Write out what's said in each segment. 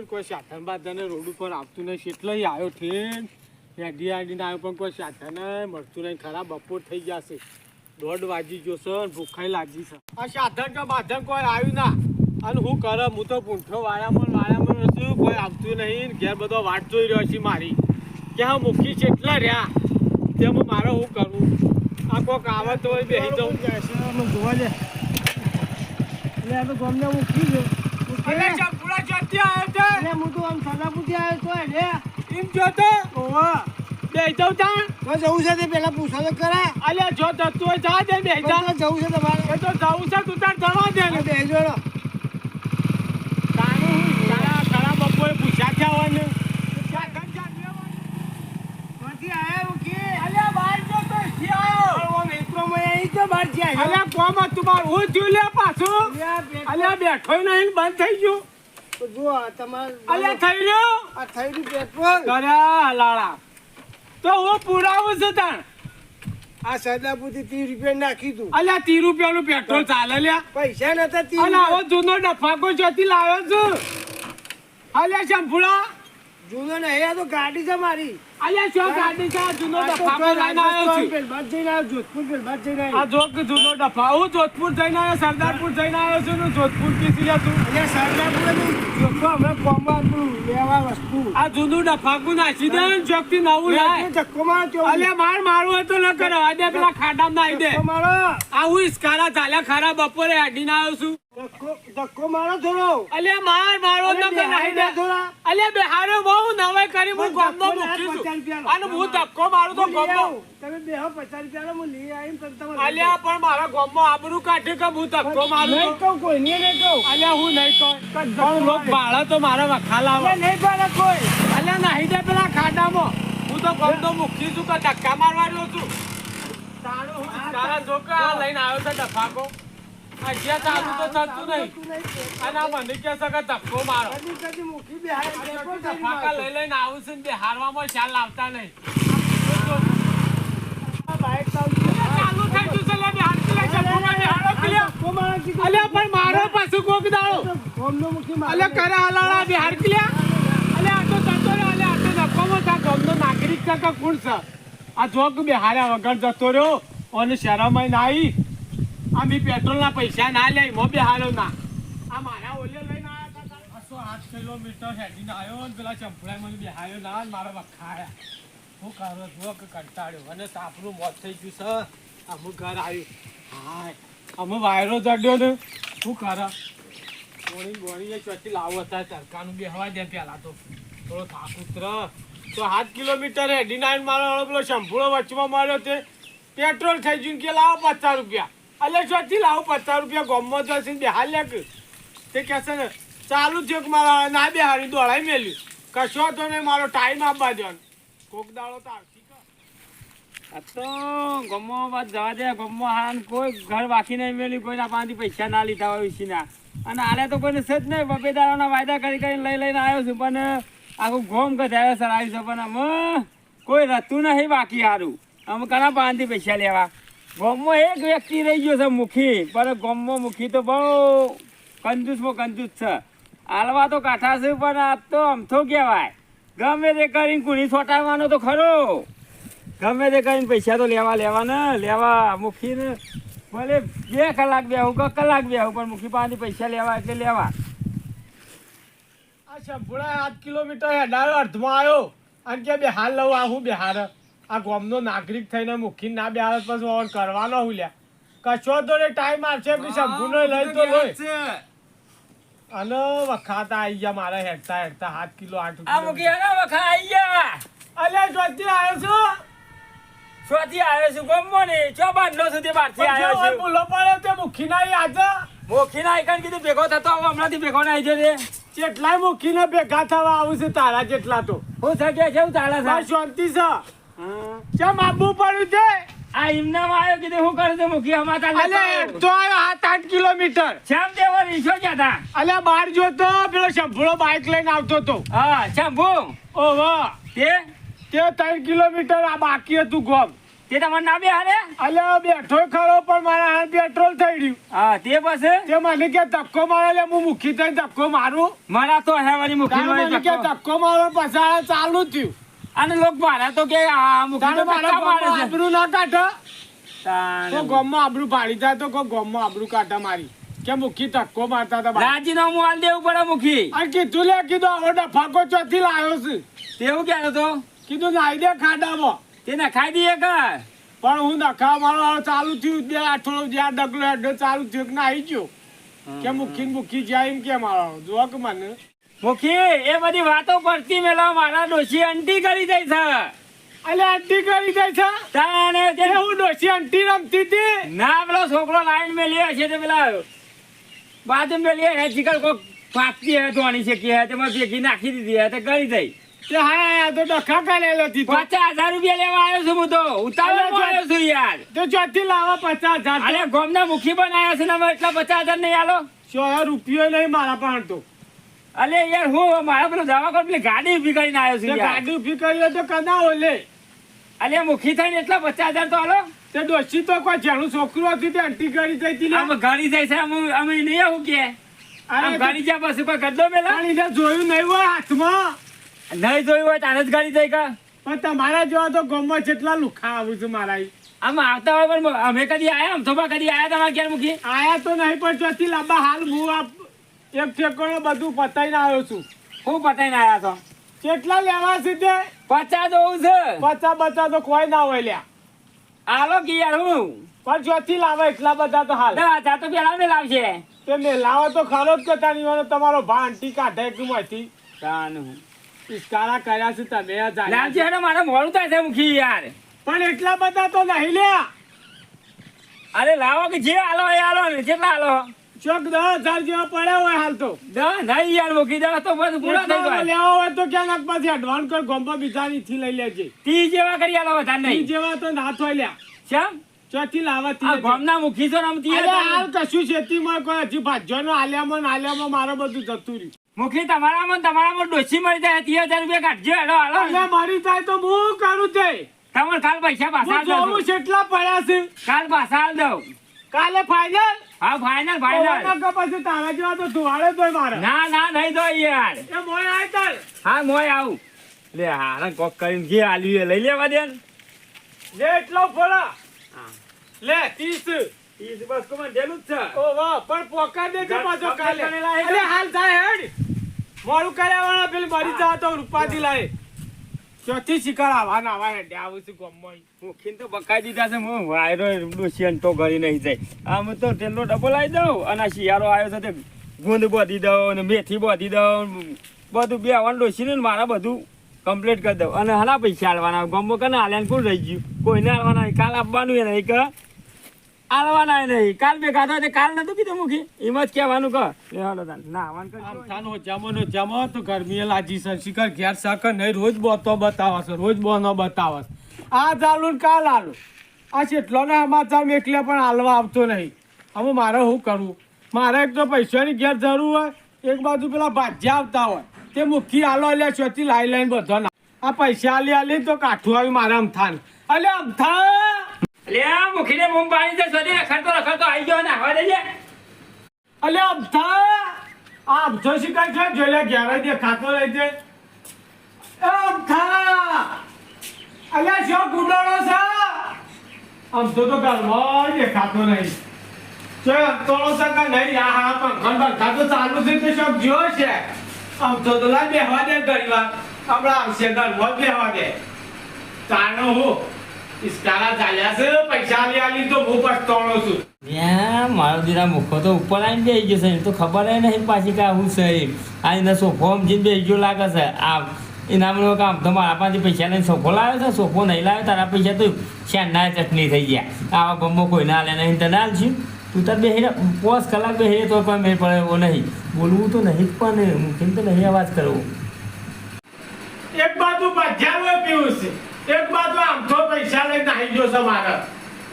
આવ્યું કોઈ સાધન બાધન રોડ ઉપર આવતું નહીં. એટલે આવ્યો ઠેન હેડી હાડીને આવ્યો પણ કોઈ સાધન મળતું નહીં. ખરા બપોર થઈ જશે. દોઢ વાગી ગયો છે ભૂખાઈ લાગી છે. આ સાધન કે બાધન કોઈ આવ્યું ના. અને હું કરે હું તો પૂંઠો વાળામાં વાળામાં છું. કોઈ આવતું નહીં ઘેર બધો વાટ જોઈ રહ્યો છે મારી. ક્યાં મૂકી છે એટલા રહ્યા? તેમાં મારે હું કરું? આ કોઈક આવે તો બેસી જાઉં. જોવા લે એટલે આ તો ગમને મૂકી ગયો ચોથી આવ્યો છે એટલે હું તો આમ સદાપુરથી આવ્યો તો એટલે એમ જોતો ઓવા બેસી જાઉં તાણ. તો જવું છે તે પેલા પૂછો તો ખરા. અલ્યા જો થતું હોય જા દે બેસી જા તો જવું છે તમારે. એ તો જવું છે તું તાર જવા દે. ને બે જોડો. તારું તારા તારા બપોરે પૂછ્યા થયા હોય ને. સાધન ચાલ્યો હોય. ક્યાંથી આયા મૂકી અલ્યા તો તો કોમ હતું મારું હું થયું લે પાછું. અલ્યા બેઠો નહીં બંધ થઈ ગયું. આ તમારે અલ્યા થઈ રહ્યો આ થઈ ગયું પેટ્રોલ કર્યા લાળા. તો હું પુરાવું છું તાણ. આ સદાપુરથી ત્રીસ રૂપિયા નાખી દઉં અલ્યા ત્રીસ રૂપિયાનું પેટ્રોલ ચાલે લ્યા. પૈસા નતા ત્રીસ અને આવો જૂનો ડફાકો ચોથી લાવ્યો છું. અલ્યા શંભુડા જૂનો નહીં આ તો ગાડી છે મારી. અલ્યા શું ગાડી છે જૂનો આ લઈને આવ્યો છું. પેલબાદ જઈને આવ્યો જોધપુર જઈને આ જોક જૂનો ડફા. હું જોધપુર જઈને આવ્યો સરદારપુર જઈને આવ્યો છું ને જોધપુર સરદારપુરે જોખો હમણાં કોમમાં લેવા વસ્તુ. આ જૂનું ડફાકું નાખી દે ને થી નવું લાય. ધક્કો મારો અલ્યા માર મારું હોય તો ન કરો. દે પેલા ખાડામાં નાખી દે. મારો. આ હું ઇસ્કારા ચાલ્યા ખરા બપોરે હાડીને આવ્યો છું. ધક્કો મારો થોડો. અલ્યા માર મારવો તો કે નાખી દે થોડા. અલ્યા બેહારો બહુ નવાઈ કરી હું ના મૂકી છું. પચાસ રૂપિયાનો. અને હું ધક્કો મારું તો ગમનો તમે બેહો પચાસ રૂપિયાનો હું લઈ આવીને તમે અલ્યા પણ મારા ગમો આબરૂ કાઢે કે હું ધક્કો મારું નહીં કહું કોઈને નહીં કહું. અલ્યા હું નહીં કહું. પણ લોક ભાડા તો મારા વખાલ આવે નહીં કોઈ. અલ્યા નાહી દે પેલા ખાડામાં. હું તો ગમતો મૂકી છું કે ધક્કા મારવા રહ્યો છું. તારો હું તારા છોકરા આ લઈને આવ્યો છે ડફાકો. આ જ્યાં ચાલુ તો થતું નહીં. અને આ મને કહે છે કે ધક્કો મારો ધફાકા લઈ લઈને આવું છું ને બે હારવામાં ચાલ લાવતા નહીં ચાલુ છે. થઈ ગયું છે લે બે હાથ લે ધક્કોમાં બે હારો પેલા. ધક્કો મારો કીધું. અલ્યા પણ મારો પાછું કોક દાડો. અલ્યા કરે હલાળા બે હાર ક્લિયા અલ્યા આ તો જતો રહ્યો અલ્યા આ તો તા ગામનો નાગરિક કાકા કોણ છે આ જોગ બે હાર્યા વગર જતો રહ્યો અને શરમાઈ ના આવી આ મી પેટ્રોલના પૈસા ના લે મો બે હાલો ના. આ મારા ઓલે લઈને આયા હતા બસો આઠ કિલોમીટર હેડીને આવ્યો ને પેલા ચંપડાએ મને બેહાયો ના મારા વખાયા હું કરો જો કે કંટાળ્યો. અને તાપનું મોત થઈ ગયું સર અમુક ઘર આવ્યું હાય. અમે વાયરો ચડ્યો ને, શું કરો? ગોળી ગોળી ચોથી લાવો હતા, તડકાનું બેહવા દે પેલા તો. થોડો થાક ઉતર તો સાત કિલોમીટર હેડી નાઈન મારો પેલો શંભુળો વચમાં માર્યો તે. પેટ્રોલ થઈ ગયું કે લાવો પચાસ રૂપિયા. એટલે ચોથી લાવો પચાસ રૂપિયા ગોમમાં જશે ને બેહાર લે તે કહેશે ને, ચાલુ થયું કે મારા ના બે હારી દોડાઈ મેલ્યું. કશો તો નહીં, મારો ટાઈમ આપવા દો કોક દાડો તો આવતી આ તો ગમો વાત જવા દે ગમો હાન કોઈ ઘર બાકી નહીં મેલ્યું, કોઈના પાંચથી પૈસા ના લીધા હોય ઉછીના અને આલે તો કોઈને સજ નહીં બબેદારોના વાયદા કરી કરીને લઈ લઈને આવ્યો છું, પણ આખું ગોમ ગધાયો સર આવ્યું છે, પણ, અમે, કોઈ રતું નહીં બાકી સારું અમે ઘણા પાસેથી પૈસા લેવા? ગોમમાં એક વ્યક્તિ રહી ગયો છે મુખી, પણ ગોમમાં મુખી તો બહુ કંજૂસમાં કંજૂસ છે. હાલવા તો કાંઠા છે, પણ આ તો અમથો કહેવાય. ગમે તે કરીને કુણી છોટાવવાનો તો ખરો. ગમે તે કરીને પૈસા તો લેવા લેવા ને લેવા મુખીને. ભલે બે કલાક બેહું કે કલાક બેહું, પણ મુખી પાસેથી પૈસા લેવા એટલે લેવા. અચ્છા ભૂળા આઠ કિલોમીટર હેડાયો અર્ધમાં આવ્યો. અને કે બેહાર લઉં, આ હું બેહાર આ ગામનો નાગરિક થઈને મુખી ના બેહાર પછી ઓન કરવાનો હું લ્યા. કશો તો ટાઈમ આવશે કે શંભુનો લઈ તો લઈ. અને વખાતા આઈ ગયા મારા હેડતા હેડતા હાથ કિલો આઠ આ મુખી એના વખા આવી ગયા. અલે જોતી આવ્યો છું? ચોથી આવ્યો છું ગમો ને ચો બાંધલો સુધી બહારથી આવ્યો પછી છું. બોલો પડે તે મુખી ના આજે મુખી ના આઈકન કીધું ભેગો થતો આવો હમણાંથી ભેગો ના આવી જજે જેટલાય ને ભેગા થવા આવું છે તારા જેટલા તો. હું થકે છે તારા શાંતિ છે. ચમ આપવું પડ્યું છે? આ ઇમનામ આવ્યો કીધું શું કરે છે? મુખી અમાતા અલ્યા એક તો આવ્યો સાત આઠ કિલોમીટર. શ્યામ દેવો રીછો ગયા હતા અલ્યા બહાર જોતો પેલો શંભુળો બાઇક લઈને આવતો હતો. હા શંભુ ઓહો. તે? તે ત્રણ કિલોમીટર આ બાકી હતું ગોમ. તે તમારે ના બે હારે અલે બેઠો ખરો પણ મારા હાથ પેટ્રોલ થઈ ગયું હા તે પછી? તે મને કે ધક્કો મારે લે હું મુખી થઈને ધક્કો મારું. મારા તો હેવાની મુખી મને કે ધક્કો. મારો પછી ચાલુ થયું. અને લોક ભાડા તો કે આ મુખી તો મારા ધક્કા છે. આબરૂ ના કાઢો. કોઈ ગામમાં આબરૂ પાડી જાય તો કોઈ ગામમાં આબરૂ કાઢા મારી. કે મુખી ધક્કો મારતા હતા. રાજીનામું આલ દેવું પડે મુખી. અને કીધું લે કીધું હવે ડફાકો ચોથી લાવ્યો છે. તેવું કહેતો તો? કીધું નાઈ દે ખાડામાં. તે નખાઈ દઈએ કે? પણ હું નખા મારો ચાલુ થયું બે આઠડો જ્યાં ડગલો હેડો ચાલુ થયું કે નાઈ ગયો? કે મુખી ને મુખી જાય એમ કે મારો. જો કે મને. મુખી એ બધી વાતો પડતી મેલા મારા ડોશી અંટી કરી દઈ છે. અલે આંટી કરી દે છે? તાને એ તે હું દોશી આંટી રમતી હતી? ના પેલો છોકરો લાઈન મે લે છે તે પેલા બાજુ મે લે હે ચીકર કો પાપતી હે ધોણી છે કે હે તેમાં ભેગી નાખી દીધી હે તે કરી દઈ. તે હા તો ડખા કરેલો હતી તો. પચાસ હજાર રૂપિયા લેવા આવ્યો છું હું તો. ઉતાવળ આવ્યો છું યાર. તો ચોથી લાવા પચાસ હજાર અરે ગોમના મુખી બનાવ્યો છે ને એટલા પચાસ હજાર નહીં આલો. સો રૂપિયો નહીં મારા પણ તો. અલે યાર હું મારા પેલો દવા પેલી ગાડી ઊભી કરીને આવ્યો છું ગાડી ઊભી કરી તો કના લે. અલે મુખી થઈને એટલા પચાસ હજાર તો આલો. તે ડોસી તો કોઈ જેનું છોકરું હતું તે અંટી ગાડી દઈ હતી. આમ ઘડી જાય છે અમે અમે નહીં આવું કે. આમ ઘડી જ્યાં પછી પણ ગદ્દો મેલા? એને જોયું નહીં હોય હાથમાં. નહીં જોયું હોય તારે જ ગાડી જાય કા પણ તમારા જોવા તો ગામમાં જેટલા લુખા આવું છું મારા. આમ આવતા હોય પણ અમે કદી આયા? આમ થોબા કદી આયા તમારા ઘેર મૂકી? આયા તો નહીં પણ ચોથી લાંબા હાલ હું આ એક ઠેકોણે બધું પતાઈને આવ્યો છું. હું પતાઈને આવ્યા તો કેટલા લેવા છે તે પચાસ હોવું છે. પચાસ બચા તો કોઈ ના હોય લ્યા. આલો કે યાર હું? પણ જ્યોતિ લાવે એટલા બધા તો હાલ. હજાર તો પેલા મેં લાવશે તે મેં લાવો તો ખરો જ કરતા નહીં તમારો ભાંટી કાઢે કે માંથી. તાનું. ઇસ્કારા કર્યા છે તમે લાવજે છે. હેને મારે મોડું થાય છે મુખી યાર. પણ એટલા બધા તો નહીં લ્યા. અરે લાવો કે જે હાલો એ હાલો ને કેટલા આલો ચોક દસ હજાર જેવા પડ્યા હોય હાલ તો. દસ નહીં યાર મૂકી દેવા તો બધું પૂરા થઈ જાય. લેવા હોય તો ક્યાં નાખ પાછી? એડવાન્સ કર ગોમ્બા બીજાની થી લઈ લેજે. ત્રીસ જેવા કરી આલો વધારે નહીં. જેવા તો ના થોય લ્યા. શ્યામ? ચોથી લાવા થી ગોમના મુખી છો આમ અરે હાલ કશું ખેતીમાં કોઈ હજી ભાજ્યોનો આલ્યામાં આલ્યામાં મારો બધું જતું રહ્યું. મુખી તમારામાં તમારા તમારામાં ડોસી મળી જાય ત્રીસ હજાર રૂપિયા કાઢજો હેડો હાલો. એટલે મારી થાય તો હું કરું છે તમારે કાલ પૈસા પાછા દઉં કેટલા પડ્યા છે? કાલ પાછા દઉં. કાલે ફાઈનલ હા ફાઈનલ ફાઈનલ પછી તારા જેવા તો ધુવાડે તો મારે. ના ના નહીં તો યાર. એ મોય આય તાર. હા મોય આવું. લે હારા કોક કરીને ઘી આલ્યું એ લઈ લેવા દે લે એટલો ફોડા. હા. લે ત્રીસ ઈ જ બસ કોમાં દેલું જ છે. ઓ વાહ પણ પોકા દેજે ગપ- પાછો કાલે. અરે હાલ થાય હેડ. મોડું કર્યા વાળા પેલી મરી જા તો રૂપાથી લાય. ચોથી શિકાર આવા આવા હેડે આવું છું ગમમાં મુખીને તો બકાઈ દીધા છે, હું વાયરો ડોસિયન તો ઘરી નહીં જાય. આમ તો તેલનો ડબ્બો લાવી દઉં અને શિયાળો આવ્યો છે તે ગુંદ બાંધી દઉં અને મેથી બોધી દઉં બધું બે ડોસીને મારા બધું કમ્પ્લીટ કરી દઉં. અને હલા પૈસા હાલવાના ગમો કને હાલ્યા કોણ રહી ગયું? કોઈને હાલવાના કાલ આપવાનું એ નહીં કે હાલવાના નહીં. કાલ બે ખાધા તે કાલ નતું કીધું મુખી. એમ જ કહેવાનું કર લેવાનો તાન. ના આવવાનું. આમથાનો જામોનો જામો તો ગરમીએ લાજી સર શિખર ઘેર સાકર નહીં. રોજ બોતો બતાવે છે રોજ બોનો બતાવે છે આ ચાલુ ને કાલ આલુ. આ છેટલો ને આમાં ચાલ એકલે પણ હાલવા આવતો નહીં. હવે મારે શું કરવું મારે એક તો પૈસાની ઘેર જરૂર હોય, એક બાજુ પેલા ભાજ્યા આવતા હોય. તે મુખી હાલો એટલે ચોથી લાઈ લાઈન બધો ના આ પૈસા આલી આલી તો કાઠું આવી મારે અમથાન અલે અમથા લે મુખીને બૂમ પાડી દે સોરી રખડતો રખડતો આવી ગયો ને, હવા દેજે અલે અમથા આ અમથો શિકાર છે, જોઈ લે, ઘેર દે, ખાતો લઈ છે અમથા અલ્યા શો ગુડાળો છે? આમ તો તો ઘરમાં દેખાતો નહીં. જો તોળો છે નહીં? આ હા પંખણ બંખા તો ચાલુ છે તો શોખ જો છે? આમ તો લાય બેહવા દે વાર આપણા આવશે ઘર જ બેહવા દે. ચાલો હું ઇસ્કારા ચાલ્યા છે પૈસા આલી આલી તો હું પછતાણો છું. ત્યાં મારો દીરા મુખો તો ઉપર આવીને બેસી ગયો છે તો ખબર ય નહીં પાછી કે આવું છે આ એના સોફો સમજીને બેસી ગયો લાગે છે. આ એના મને કામ તો મારા પૈસા લઈને સોફો લાવ્યો છે સોફો નહીં લાવ્યો તારા પૈસા તો શેરના ચટણી થઈ ગયા. આવા ગમો કોઈ ના લે નહીં તને આલશું છું તું તાર બેસી પોસ કલાક બે રહે તો પણ મેં પડે એવો નહીં. બોલવું તો નહીં પણ કેમ તો નહીં અવાજ કરવો. એક બાજુ પીવું છે. એક બાજુ આમ તો પૈસા લઈને નાહી ગયો છે મારે.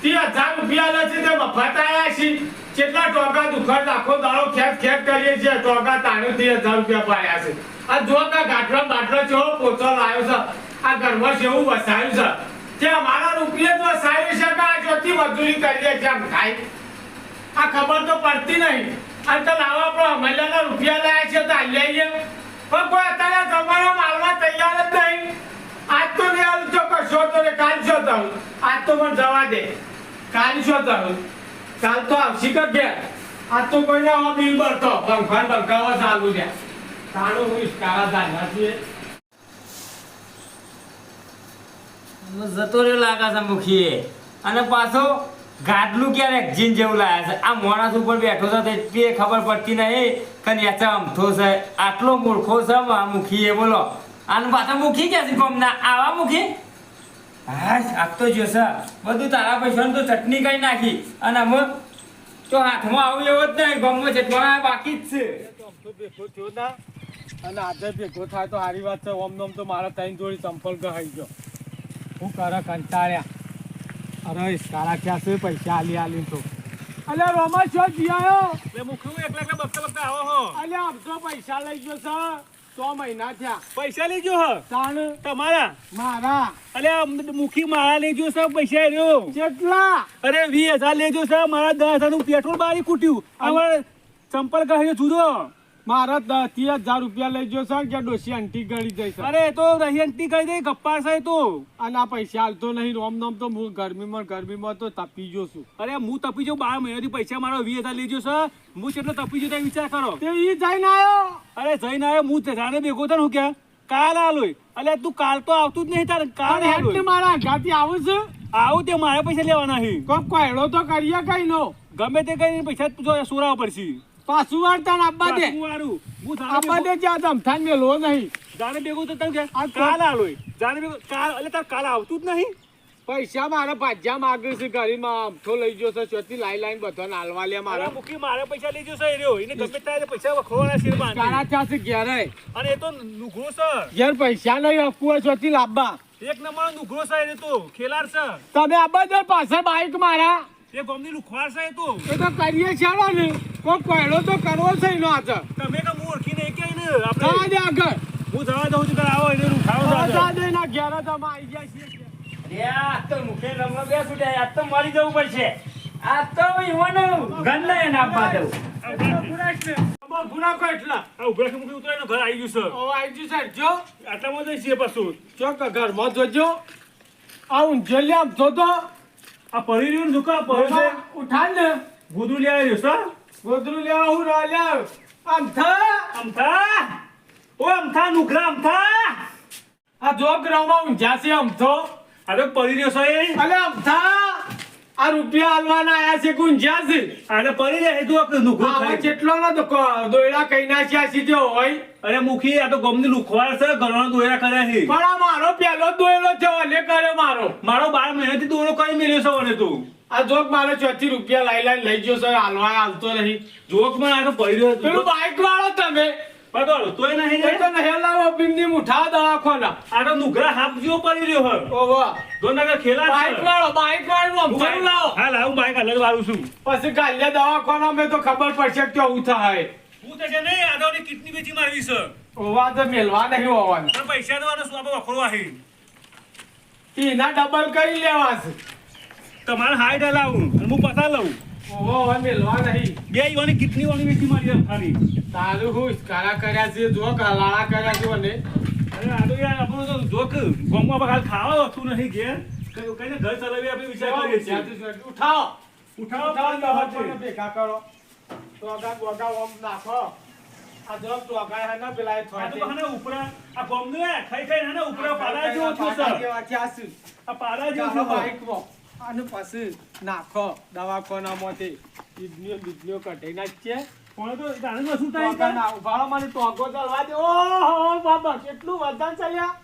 તે હજાર રૂપિયા છે, તે મફત આવ્યા છે. કેટલા ટોકા દુખર લાખો દાડો ખેત ખેત કરીએ છીએ, ટોકા તાણે તે હજાર રૂપિયા પાયા છે. આ જો કા ગાંઠલો બાટલો છે પોચો લાવ્યો છે. આ ઘરમાં જેવું વસાયું છે. તે અમારા રૂપિયા તો વસાવી શકે આ જોતી મજૂરી કરીએ છે આમ ખાઈ આ ખબર તો પડતી નહીં. અને તો લાવો આપણો અમલ્યાના રૂપિયા લાયા છે તો હાલી આવીએ પણ કોઈ અત્યારે તમારા માલમાં તૈયાર જ નહીં. આજ તો કશો તો કાલ શું થયું આજ તો મને જવા દે. કાલ શું થયું કાલ તો આવશી કે ઘેર? આજ તો કોઈને આવા બિલ ભરતો. પંખા પંખાવા ચાલુ છે. તાણું હું કાળા ધાના છીએ. જતો રહ્યો લાગે છે મુખીએ. અને પાછો ગાડલું ક્યારે જીન જેવું લાગે છે? આ માણસ ઉપર બેઠો છે તે ખબર પડતી નહીં કે નેચા અમથો છે. આટલો મૂર્ખો છે મુખીએ બોલો. અને પાછા મૂકી ગયા છે કોમના. આવા મૂકી? હા આપ જો જોશે બધું તારા પૈસાનું તો ચટણી કરી નાખી. અને અમે તો હાથમાં આવું એવો જ નહીં ગમમાં ચટવા બાકી જ છે. તો ભેગો થયો ના. અને આજે ભેગો થાય તો સારી વાત છે ઓમ નોમ તો મારા ત્રણ જોડી સંપર્ક ગહાઈ ગયો. હું કરે કંટાળ્યા. અરે સારા ક્યાં છે પૈસા આલી આલી તો. અલે રોમા છો જીયાયો? એટલે મુખી એકલા એકલા બગતા બસ આવો હો. અલે આમ તો પૈસા લઈ ગયો છે. સો મહિના થયા. પૈસા લેજો હ? તાણ? તમારા? મારા. અરે મુખી મારા લેજો સર પૈસા રહ્યો કેટલા અરે વીસ હજાર લેજો સર મારા દસ હજારનું પેટ્રોલ બારી કૂટ્યું અમારે કહ્યું જુદો. મારા દસ હજાર રૂપિયા લઈ ગયો છે કે ડોસી આંટી ગળી છે. અરે એ તો અંટી ગળી દે ગપ્પા છે તો. અને આ પૈસા હાલતો નહીં રોમ નોમ તો હું ગરમીમાં ગરમીમાં તો તપી ગયો છું. અરે હું તપી જાઉં બાર મહિનાથી પૈસા મારો વીસ હજાર લેજો સર હું કેટલો તપી તે વિચાર કરો. તે ઈ જઈને આવ્યો અરે જઈને આવ્યો હું જાણે ભેગો થયો હું ક્યાં? કાલ આલોય અરે તું કાલ તો આવતું જ નહીં તારે કાલ આલોય મારા ગાતી આવું છું. આવું તે મારે પૈસા લેવાના છે. કોક કોયડો તો કરીએ કઈ નો. ગમે તે કઈ પૈસા સોરાવા પડશે. પાછું વાળતા આબ્બા દે વાળું. હું જાણે દે જ્યાં ધમથાન મેલો નહીં. જાણે ભેગો તો તને કે કાલ આલોય જાણે ભેગો કાલ એટલે તાર કાલ આવતું જ નહીં. પૈસા મારા ભાજ્યા માગે છે ઘરમાં આમથો લઈ ગયો છે ચોથી લાઈ લાઈન બધા નાલવા લે મારા. મુખી મારે પૈસા લઈ જશે એ રહ્યો. એને ગમે ત્યારે પૈસા વખોવાના છે બાંધી. કાળા થયા છે ઘેરે. અને એ તો નુઘરો છે. ઘેર પૈસા નહીં આપવું ચોથી લાવવા એક નંબર નુઘરો છે એ તો ખેલાર છે. તમે આબા દે પાસે બાઈક મારા. એ ગોમની લુખવાર છે એ તો. એ તો કરીએ છે ને કોક કોયડો તો કરવો છે એનો આજ તમે કે હું ઓળખીને એ કે ને. આપણે આ દે આગળ. હું જવા દઉં છું કે આવો એને લુખાડો જવા જાજો. દે. ના ઘેરે તમે આવી ગયા છીએ અરે આ તો મુખે રમવા બે છૂટ્યા આ તો મરી જવું પડશે. આ તો ઈવાનો ગંડા ના આપવા દઉં. તમાર ગુના કો એટલા. આ ઉભરા કે મુખી ઉતરાય ઘર આવી ગયું સર. ઓ આવી ગયું સાહેબ જો. આટલામાં જઈ છીએ પાછું. ચોક ઘરમાં જોજો આ ઊંઝો લે આમ જોતો. આ પરી રહ્યું ને દુકા પરી છે. ઉઠાડ ને. ગોદડું લે રહ્યું છે ગોદરું લેવા હું ના લ્યા આમ થા અમથા ઓ અમથા નુઘરા અમથા આ જો ગ્રામમાં ઊંઝા છે આમ થો આ તો પરી રહ્યો છે એ. અલે આમ થા આ રૂપિયા હાલવાના આયા છે ઊંઝા છે? આને પરી રહે તું આપણે આવા ખાઈ. જેટલો ના તો દોયડા કઈ નાખ્યા સીધો હોય. અરે મુખી આ તો ગમની લુખવાડ છે ઘરનો દોયા કર્યા છે. પણ આ મારો પેલો જ દોયડો છે અને કર્યો મારો. મારો બાર મહિનાથી દોડો કઈ મેલ્યો છે મને તું? આ જોક મારે ચોથી રૂપિયા લાઈ લાઈ લઈ ગયો સર હાલવા હાલતો નહીં. જોકમાં તો પડી રહ્યો પેલું બાઈક વાળો તમે. પકડો તોય નહીં એ તો નહીં લાવો બિંદી મુઠા દવાખાના. આ તો હાફ જેવો પડી રહ્યો હે ઓહો દોનગર ખેલા બાઈક વાળો બાઈક વાળો અમથાનું લાવો. હા લાવું બાઈક અલગ વાળું છું. પછી ગાલિયા દવાખાના મેં તો ખબર પડશે કે થાય. હું તો છે નહીં આ તો કિડની વેચી મારવી છે. ઓવા તો મેલવા નહીં હોવાના. પૈસા દેવાનો વખોડવા છે. એના ડબલ કરી લેવા છે તમારે હાઈટ હલાવું અને હું પતા લઉં. ઓહો મેલવા નહીં. બે ઈવાની કિડની વાણી વેચી મારી તારું હું કાળા કર્યા છે જો લાળા કર્યા છે મને. અરે આ તો યાર આપણું તો જોક ગમમાં આપણે ખાવા નહીં ઘેર કઈ ઘર ચલાવી આપણે વિચાર કરીએ છીએ. ઉઠાવો. ઉઠાવો ભેગા કરો. ટોગા બોગા ઓમ નાખો. આ જો ટોગા હે ને પેલા તો હને ઉપરા આ ગોમનું હે ખાઈ ખાઈ ઉપરા પાડા થયો છે આ પાડા થયો છે. અને પછી નાખો દવાખાનામાંથી કિડનીઓ બિડનીઓ કઢાઈ નાખીએ. પણ તો તારે શું થાય ના ઉભાડો ટોગો ચાલવા દે. ઓહો બાબા કેટલું વજન ચાલ્યા.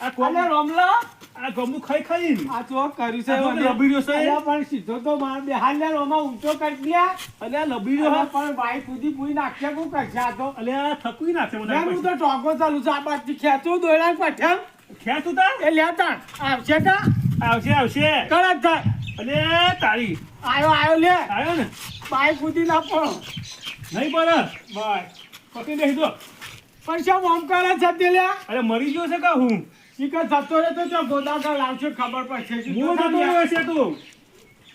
આ અલે રોમલા. આ ગોમનું ખાઈ ખાઈ. આ તો કર્યું છે આ તો મને. લબીડ્યો છે. અલ્યા પણ સીધો તો માર બેહાડ્યા રોમા ઊંચો કરી લ્યા અલે લબીડ્યો હા. પણ બાઈક સુધી પૂરી નાખ્યા કોણ કરશે આ તો? અલે આ થકવી નાખશે મને હું તો ટોકો ચાલુ છે. આ બાજુથી ખેંચું દોયડા પઠ્યા ખેં તા? એ લેતા આવશે કા આવશે આવશે. કરત થાય. અલે તારી આયો આયો લે. આવ્યો ને. બાઈક સુધી ના પડો. નહીં પડે. બાય. પકડી દે દો પણ શું આમ કરે છે લ્યા? અરે મરી ગયો છે કા હું? ઈ કે જતો રહે તો જો ગોદાગર લાવશે ખબર પડશે. હું તો જતો રહ્યો? છે તું.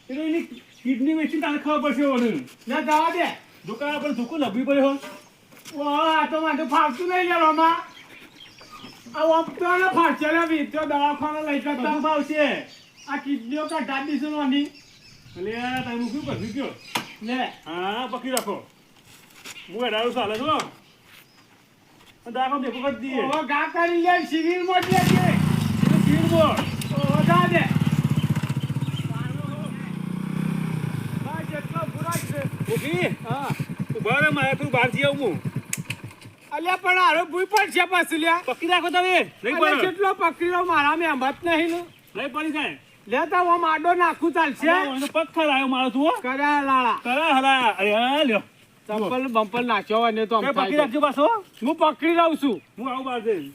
એટલે એની કિડની વેચી તારે ખબર પડશે ઓને ના જવા દે. દુકાન પર ધોકો લભી પડ્યો ઓ આ તો માટે ફાવતું નહીં આ વખતો ને ફાચેલા વીતો દવાખાને લઈ જતા ભાવશે. આ કિડનીઓ કાઢા દીશું વાની એટલે તમે શું કરશું કયો લે. હા પકડી રાખો. હું એડાડું ચાલે છો દાખલો દેખો કરી દઈએ. ઓ ગા કરી લે સિવિલમાં જે છે. ભીડ બોલ ઓ જા દે. ભાઈ જેટલો બુરા છે. ઓકે હા. ઊભા રે મારે તું બહાર જઈ આવું અલ્યા પણ આરો ભૂઈ પણ છે પાછું લ્યા. પકડી રાખો તમે. નહીં પડે. કેટલો પકડ્યો મારા મેં હમત નહીં નું નહીં પડી જાય. લેતા હું માડો નાખું ચાલશે? એનો પગ ખરાયો મારો તું કરા લાળા. કરા હલા અરે લ્યો. ચંપલ બંપલ નાખ્યો અને તો પકડી રાખજો પાછો. હું પકડી લઉં છું. હું આવું બહાર જઈને.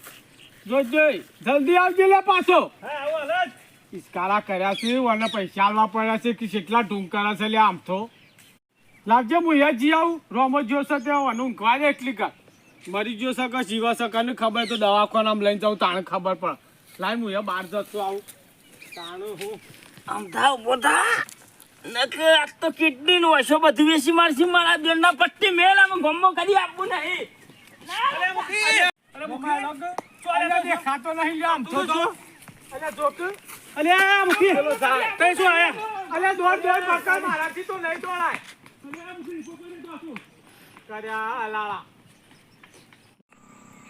જોઈ જોઈ. જલ્દી આવજે લે પાછો. હા આવો હલત. ઇસ્કારા કર્યા છે અને પૈસા આલવા પડ્યા છે કે કેટલા ઢુંકારા છે લે આમ તો. લાગજે હું અહીંયા જી આવું. રોમો જોશે તે ઊંઘવા દે એટલી કર મરી ગયો સકા કે જીવા ને ખબર તો દવાખાનામાં લઈને જાઉં તાણે ખબર પણ લાઈ હું બહાર જતો આવું. તાણે હું. આમ થાવ બોધા નકે આજ તો કિડની નું હશો બધું વેસી મારશી મારા બેનના પટ્ટી મેલ આમ ગમો કરી આપવું નહીં. અરે મૂકી અરે મૂકી અલ્યા દેખાતો નહીં આમ તો તો અલ્યા જોક અલ્યા મૂકી પેલો શું આયા? અલ્યા દોડ દોડ પકડ મારાથી તો નહીં દોડાય. અલ્યા મૂકી પકડી તો કર્યા લાળા